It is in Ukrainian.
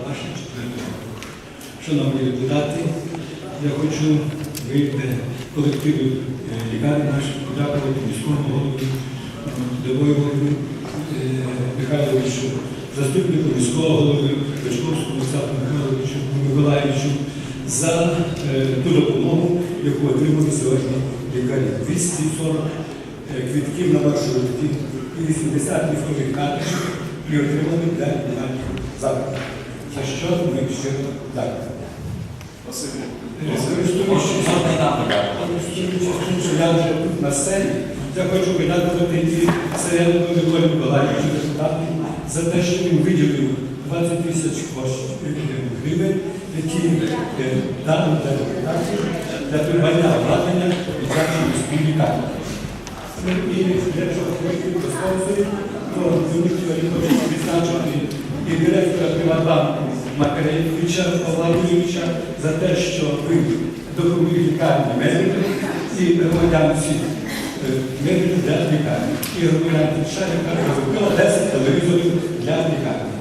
ваше четверте. Шановні депутати, я хочу від колективу е, лікарні наших подякувати міському голові Давоєву Михайловичу, заступнику міського голови Печковському Олександру Михайловичу Миколаївичу за е, ту допомогу, яку отримали сьогодні лікарі. 240 е, квитків на маршрутки і 80 ліфтових карточок і отримали для лікарні закладів. За що ми щиро дякуємо. Е, що я вже тут на сцені, я хочу подякувати і Сарянову Миколі Миколаївичу депутату за те, що він виділив 20 тисяч коштів гривень, які е, дали для депутатів для придбання обладнання і нашої співлікарні. І якщо про спонсорів, то мені хочу відзначити директора Приватбанку Макаревича Павла Юрійовича за те, що ви допомогли лікарні медикам і громадянці медиків для лікарні. І громадянці Шаріка закупила 10 телевізорів для лікарні.